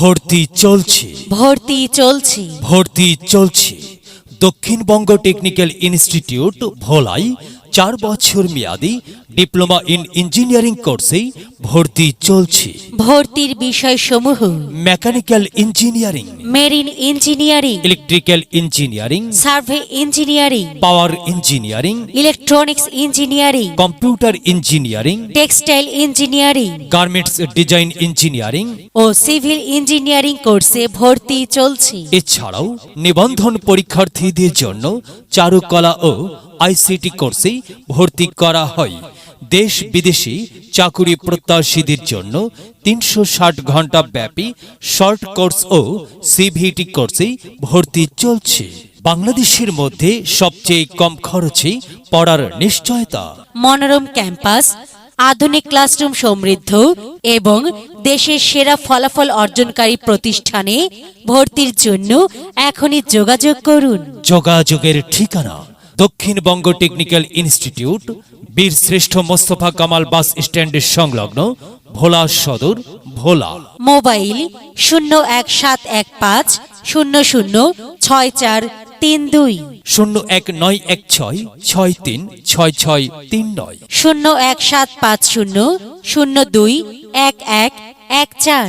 ভর্তি চলছে। ভর্তি চলছে। ভর্তি চলছে। দক্ষিণবঙ্গ টেকনিক্যাল ইনস্টিটিউট ভোলাই চার বছর মেয়াদি ডিপ্লোমা ইন ইঞ্জিনিয়ারিং কোর্সে ভর্তি চলছে। ভর্তির বিষয়সমূহ। Mechanical engineering marine engineering electrical engineering survey engineering power engineering electronics engineering computer engineering textile engineering garments design engineering ও সিভিল ইঞ্জিনিয়ারিং কোর্সে ভর্তি চলছে। এছাড়াও নিবন্ধন পরীক্ষার্থীদের জন্য চারুকলা ও আইসিটি কোর্সে ভর্তি করা হয়। দেশ বিদেশি চাকুরি প্রত্যাশীদের জন্য তিনশো ষাট ঘণ্টা ব্যাপী শর্ট কোর্স ও সিভিটি কোর্সে ভর্তি চলছে। বাংলাদেশের মধ্যে সবচেয়ে কম খরচে পড়ার নিশ্চয়তা। মনোরম ক্যাম্পাস আধুনিক ক্লাসরুম সমৃদ্ধ এবং দেশের সেরা ফলাফল অর্জনকারী প্রতিষ্ঠানে ভর্তির জন্য এখনই যোগাযোগ করুন। যোগাযোগের ঠিকানা দক্ষিণবঙ্গ টেকনিক্যাল ইনস্টিটিউট বীর শ্রেষ্ঠ মোস্তফা কামাল বাস স্ট্যান্ডের সংলগ্ন ভোলা সদর ভোলা। মোবাইল শূন্য এক সাত এক পাঁচ শূন্য শূন্য ছয় চার তিন দুই। শূন্য এক নয় এক ছয় ছয় তিন ছয় ছয় তিন নয়। শূন্য এক সাত পাঁচ শূন্য শূন্য দুই এক এক এক চার।